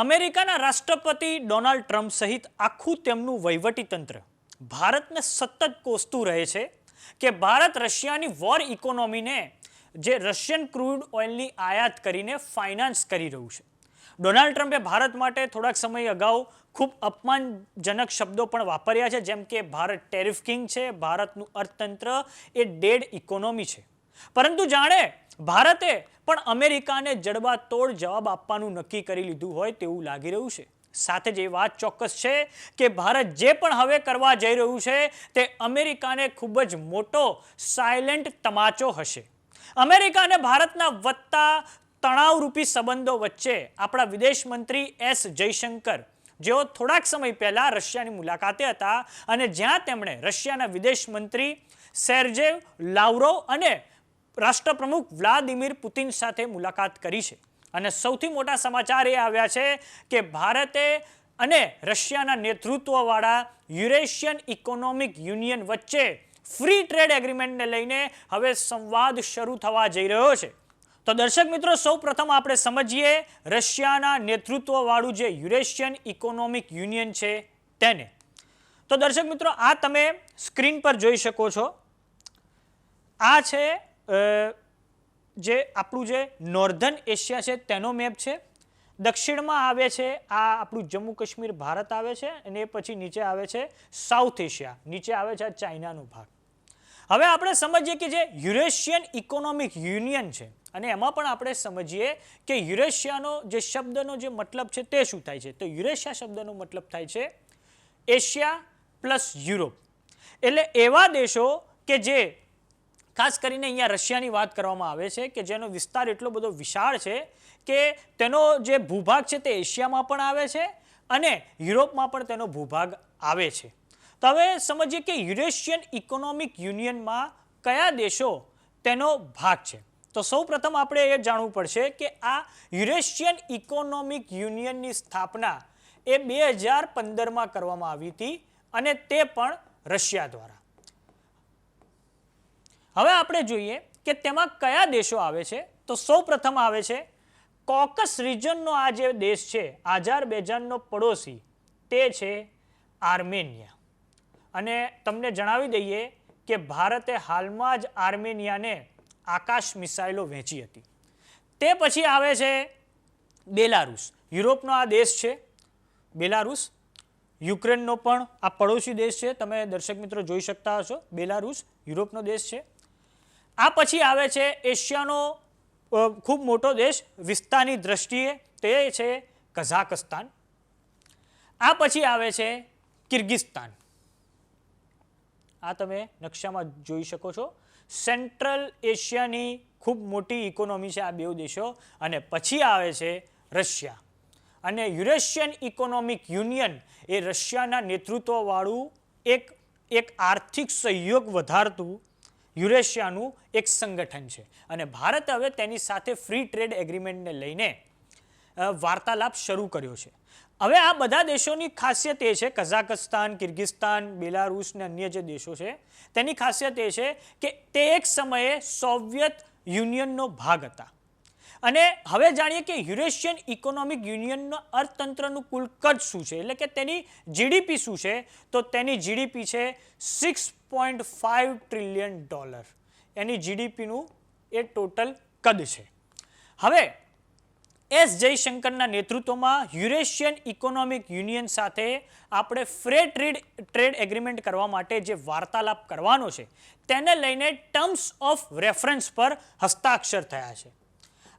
અમેરિકાના રાષ્ટ્રપતિ Donald Trump સહિત આખું તેમનું વહીવટીતંત્ર. ભારતને સતત કોસતું રહે છે કે ભારત રશિયાની વોર ઇકોનોમીને, જે રશિયન ક્રૂડ ઓઇલની આયાત કરીને ફાઇનાન્સ કરી રહ્યું છે. ડોનાલ્ડ ટ્રમ્પે ભારત માટે થોડાક સમય અગાઉ ખૂબ અપમાનજનક શબ્દો પણ વાપર્યા છે, જેમ કે, ભારત ટેરિફ કિંગ છે, ભારતનું અર્થતંત્ર એ ડેડ ઇકોનોમી છે. પરંતુ જાણે ભારતે પણ અમેરિકાને જડબાતોડ જવાબ આપવાનું નક્કી કરી લીધું હોય તેવું લાગી રહ્યું છે. સાથે જ એ વાત ચોક્કસ છે કે ભારત જે પણ હવે કરવા જઈ રહ્યું છે તે અમેરિકાને ખૂબ જ મોટો સાયલેન્ટ તમાચો હશે. અમેરિકા અને ભારતના વધતા તણાવરૂપી સંબંધો વચ્ચે આપણા વિદેશ મંત્રી એસ જયશંકર, જેઓ થોડાક સમય પહેલા રશિયાની મુલાકાતે હતા અને જ્યાં તેમણે રશિયાના વિદેશ મંત્રી સેર્જેવ લાવરો અને રાષ્ટ્રપ્રમુખ વ્લાદિમીર પુતિન સાથે મુલાકાત કરી છે. અને સૌથી મોટા સમાચાર એ આવ્યા છે કે ભારતે અને રશિયાના નેતૃત્વવાળા યુરેશિયન ઇકોનોમિક યુનિયન વચ્ચે ફ્રી ટ્રેડ એગ્રીમેન્ટને લઈને હવે સંવાદ શરૂ થવા જઈ રહ્યો છે. તો દર્શક મિત્રો, સૌ આપણે સમજીએ રશિયાના નેતૃત્વવાળું જે યુરેશિયન ઇકોનોમિક યુનિયન છે તેને. તો દર્શક મિત્રો, આ તમે સ્ક્રીન પર જોઈ શકો છો. આ છે જે આપણું જે નોર્ધન એશિયા છે, તેનો મેપ છે. દક્ષિણમાં આવે છે, આ આપણું જમ્મુ કાશ્મીર, ભારત આવે છે અને પછી નીચે આવે છે સાઉથ એશિયા નીચે આવે છે ચાઇનાનો ભાગ. હવે આપણે સમજીએ કે જે યુરેશિયન ઇકોનોમિક યુનિયન છે, અને એમાં પણ આપણે સમજીએ કે યુરેશિયાનો જે શબ્દનો જે મતલબ છે તે શું થાય છે? તો યુરેશિયા શબ્દનો મતલબ થાય છે એશિયા પ્લસ યુરોપ એટલે એવા દેશો કે જે ખાસ કરીને અહીંયા રશિયાની વાત કરવામાં આવે છે કે જેનો વિસ્તાર એટલો બધો વિશાળ છે કે તેનો જે ભૂભાગ છે તે એશિયામાં પણ આવે છે અને યુરોપમાં પણ તેનો ભૂભાગ આવે છે. તો હવે સમજીએ કે યુરેશિયન ઇકોનોમિક યુનિયનમાં કયા દેશો તેનો ભાગ છે? તો સૌ પ્રથમ આપણે એ જાણવું પડશે કે આ યુરેશિયન ઇકોનોમિક યુનિયનની સ્થાપના એ બે હજાર પંદરમાં કરવામાં આવી હતી અને તે પણ રશિયા દ્વારા. હવે આપણે જોઈએ કે તેમાં કયા દેશો આવે છે. તો સૌ પ્રથમ આવે છે કોકસ રિજનનો આ જે દેશ છે, આઝારબેજાનનો પડોશી, તે છે આર્મેનિયા. અને તમને જણાવી દઈએ કે ભારતે હાલમાં જ આર્મેનિયાને આકાશ મિસાઇલો વહેંચી હતી. તે પછી આવે છે બેલારુસ. યુરોપનો આ દેશ છે. બેલારુસ. યુક્રેનનો પણ આ પડોશી દેશ છે. તમે દર્શક મિત્રો જોઈ શકતા હશો. બેલારુસ યુરોપનો દેશ છે. આ પછી આવે છે એશિયાનો ખૂબ મોટો દેશ વિસ્તારની દ્રષ્ટિએ, તે છે કઝાકસ્તાન આ પછી આવે છે કિર્ગિસ્તાન આ તમે નકશામાં જોઈ શકો છો. સેન્ટ્રલ એશિયાની ખૂબ મોટી ઇકોનોમી છે આ બે દેશો. અને પછી આવે છે રશિયા. અને યુરેશિયન ઇકોનોમિક યુનિયન એ રશિયાના નેતૃત્વવાળું એક એક આર્થિક સહયોગ વધારતું યુરેશિયાનું એક સંગઠન છે. અને ભારત હવે તેની સાથે ફ્રી ટ્રેડ એગ્રીમેન્ટને લઈને વાર્તાલાપ શરૂ કર્યો છે. હવે આ બધા દેશોની ખાસિયત એ છે, કઝાકસ્તાન, કિર્ગિસ્તાન, બેલારુસ ને અન્ય જે દેશો છે, તેની ખાસિયત એ છે કે તે એક સમયે સોવિયત યુનિયનનો ભાગ હતા. અને હવે જાણીએ કે યુરેશિયન ઇકોનોમિક યુનિયનના અર્થતંત્રનું કુલ કદ શું છે? એટલે કે તેની જીડીપી શું છે? તો તેની જીડીપી છે six point five trillion dollar એની જીડીપીનું એ ટોટલ કદ છે. હવે, એસ જયશંકરના નેતૃત્વમાં યુરેશિયન ઇકોનોમિક યુનિયન સાથે આપણે ફ્રે ટ્રેડ ટ્રેડ એગ્રીમેન્ટ કરવા માટે જે વાર્તાલાપ કરવાનો છે, તેને લઈને ટર્મ્સ ઓફ રેફરન્સ પર હસ્તાક્ષર થયા છે.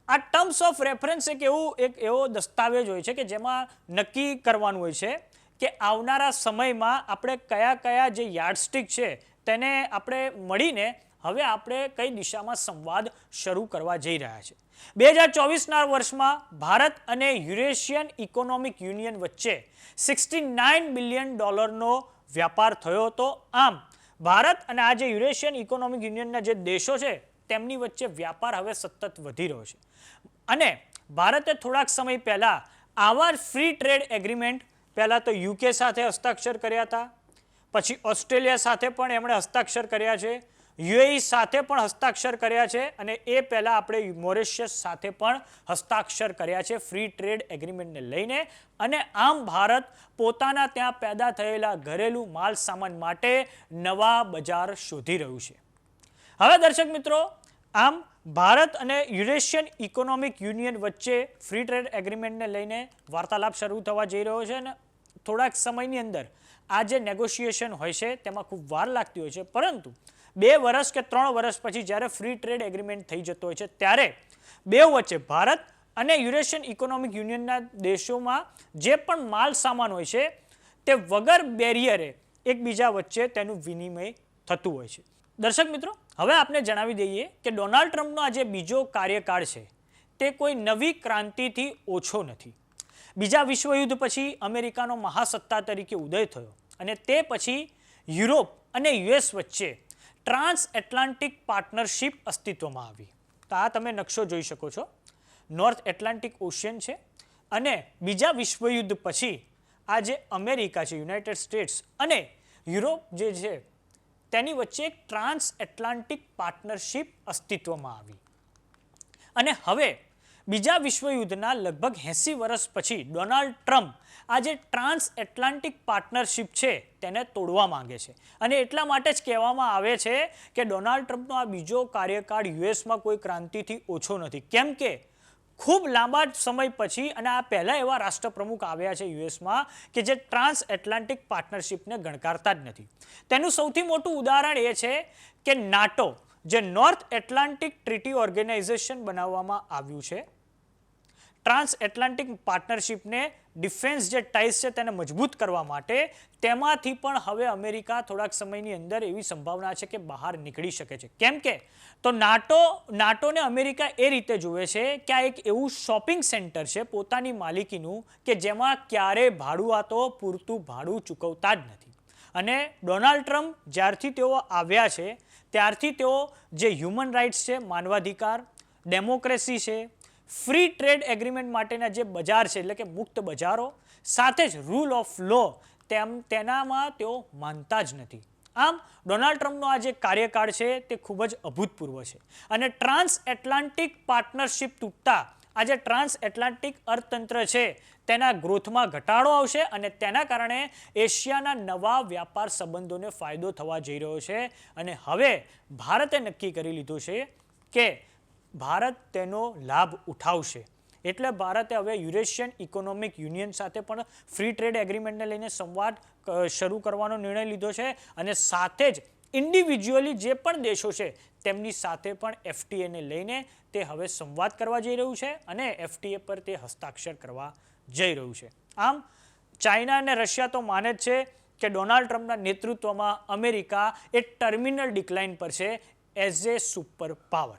આ ટર્મ્સ ઓફ રેફરન્સ એક એવું, એક એવો દસ્તાવેજ હોય છે કે જેમાં નક્કી કરવાનું હોય છે કે આવનારા સમયમાં આપણે કયા કયા જે યાર્ડસ્ટિક છે તેને આપણે મળીને હવે આપણે કઈ દિશામાં સંવાદ શરૂ કરવા જઈ રહ્યા છે. બે હજાર ચોવીસના વર્ષમાં ભારત અને યુરેશિયન ઇકોનોમિક યુનિયન વચ્ચે સિક્સટી નાઇન બિલિયન ડોલરનો વ્યાપાર થયો હતો. આમ, ભારત અને આ જે યુરેશિયન ઇકોનોમિક યુનિયનના જે દેશો છે, તેમની વચ્ચે વ્યાપાર હવે સતત વધી રહ્યો છે. અને ભારતે થોડાક સમય પહેલાં આવા ફ્રી ટ્રેડ એગ્રીમેન્ટ પહેલાં તો યુકે સાથે હસ્તાક્ષર કર્યા હતા. પછી ઓસ્ટ્રેલિયા સાથે પણ એમણે હસ્તાક્ષર કર્યા છે. યુએઈ સાથે પણ હસ્તાક્ષર કર્યા છે અને એ પહેલાં આપણે મોરેશિયસ સાથે પણ હસ્તાક્ષર કર્યા છે ફ્રી ટ્રેડ એગ્રીમેન્ટને લઈને. અને આમ ભારત પોતાના ત્યાં પેદા થયેલા ઘરેલું માલ સામાન માટે નવા બજાર શોધી રહ્યું છે. હવે દર્શક મિત્રો આમ ભારત અને યુરેશિયન ઇકોનોમિક યુનિયન વચ્ચે ફ્રી ટ્રેડ એગ્રીમેન્ટને લઈને વાર્તાલાપ શરૂ થવા જઈ રહ્યો છે અને થોડાક સમયની અંદર આ જે નેગોશિએશન હોય છે તેમાં ખૂબ વાર લાગતી હોય છે. પરંતુ બે વર્ષ કે ત્રણ વર્ષ પછી જ્યારે ફ્રી ટ્રેડ એગ્રીમેન્ટ થઈ જતો હોય છે, ત્યારે બે વચ્ચે ભારત અને યુરેશિયન ઇકોનોમિક યુનિયનના દેશોમાં જે પણ માલ સામાન હોય છે, તે વગર બેરિયરે એકબીજા વચ્ચે તેનું વિનિમય થતું હોય છે. દર્શક મિત્રો, હવે આપને જણાવી દઈએ કે ડોનાલ્ડ ટ્રમ્પનો આ જે બીજો કાર્યકાળ છે, તે કોઈ નવી ક્રાંતિથી ઓછો નથી. બીજા વિશ્વયુદ્ધ પછી અમેરિકાનો મહાસત્તા તરીકે ઉદય થયો અને તે પછી યુરોપ અને યુએસ વચ્ચે ટ્રાન્સ એટલાન્ટિક પાર્ટનરશિપ અસ્તિત્વમાં આવી. તો આ તમે નકશો જોઈ શકો છો. નોર્થ એટલાન્ટિક ઓશિયન છે અને બીજા વિશ્વયુદ્ધ પછી આ જે અમેરિકા છે, યુનાઇટેડ સ્ટેટ્સ અને યુરોપ જે છે તેની વચ્ચે એક ટ્રાન્સ એટલાન્ટિક પાર્ટનરશિપ અસ્તિત્વમાં આવી. અને હવે બીજા વિશ્વયુદ્ધના લગભગ એંસી વર્ષ પછી ડોનાલ્ડ ટ્રમ્પ આ જે ટ્રાન્સ એટલાન્ટિક પાર્ટનરશિપ છે તેને તોડવા માંગે છે. અને એટલા માટે જ કહેવામાં આવે છે કે ડોનાલ્ડ ટ્રમ્પનો આ બીજો કાર્યકાળ યુએસમાં કોઈ ક્રાંતિથી ઓછો નથી. કેમ કે ખૂબ લાંબા સમય પછી અને આ પહેલાં એવા રાષ્ટ્રપ્રમુખ આવ્યા છે યુએસમાં કે જે ટ્રાન્સ એટલાન્ટિક પાર્ટનરશિપને ગણકારતા જ નથી. તેનું સૌથી મોટું ઉદાહરણ એ છે કે નાટો, જે નોર્થ એટલાન્ટિક ટ્રીટી ઓર્ગેનાઇઝેશન બનાવવામાં આવ્યું છે ટ્રાન્સ એટલાન્ટિક પાર્ટનરશિપને ડિફેન્સ જે ટાઈસ છે તેને મજબૂત કરવા માટે તેમાંથી પણ હવે અમેરિકા થોડાક સમયની અંદર એવી સંભાવના છે કે બહાર નીકળી શકે છે. કેમ કે તો નાટો, નાટોને અમેરિકા એ રીતે જુએ છે કે આ એક એવું શોપિંગ સેન્ટર છે પોતાની માલિકીનું કે જેમાં ક્યારે ભાડુઆતો પૂરતું ભાડું ચૂકવતા જ નથી. અને ડોનાલ્ડ ટ્રમ્પ જ્યારથી તેઓ આવ્યા છે, ત્યારથી તેઓ જે હ્યુમન રાઇટ્સ છે, માનવાધિકાર, ડેમોક્રેસી છે ફ્રી ટ્રેડ એગ્રીમેન્ટ માટેના જે બજાર છે, એટલે કે મુક્ત બજારો, સાથે જ રૂલ ઓફ લો તેમ તેનામાં તેઓ માનતા જ નથી. આમ ડોનાલ્ડ ટ્રમ્પનો આ જે કાર્યકાળ છે, તે ખૂબ જ અભૂતપૂર્વ છે. અને ટ્રાન્સ એટલાન્ટિક પાર્ટનરશિપ તૂટતા, આ જે ટ્રાન્સ એટલાન્ટિક અર્થતંત્ર છે, તેના ગ્રોથમાં ઘટાડો આવશે અને તેના કારણે એશિયાના નવા વ્યાપાર સંબંધોને ફાયદો થવા જઈ રહ્યો છે. અને હવે, ભારતે નક્કી કરી લીધું છે કે ભારત તેનો લાભ ઉઠાવશે. એટલે ભારતે હવે યુરેશિયન ઇકોનોમિક યુનિયન સાથે પણ ફ્રી ટ્રેડ એગ્રીમેન્ટને લઈને સંવાદ શરૂ કરવાનો નિર્ણય લીધો છે અને સાથે જ ઇન્ડિવિજ્યુઅલી જે પણ દેશો છે તેમની સાથે પણ એફટીએને લઈને તે હવે સંવાદ કરવા જઈ રહ્યું છે અને એફટીએ પર તે હસ્તાક્ષર કરવા જઈ રહ્યું છે. આમ, ચાઇના અને રશિયા તો માને જ છે કે ડોનાલ્ડ ટ્રમ્પના નેતૃત્વમાં અમેરિકા એ ટર્મિનલ ડિક્લાઇન પર છે એઝ એ સુપર પાવર.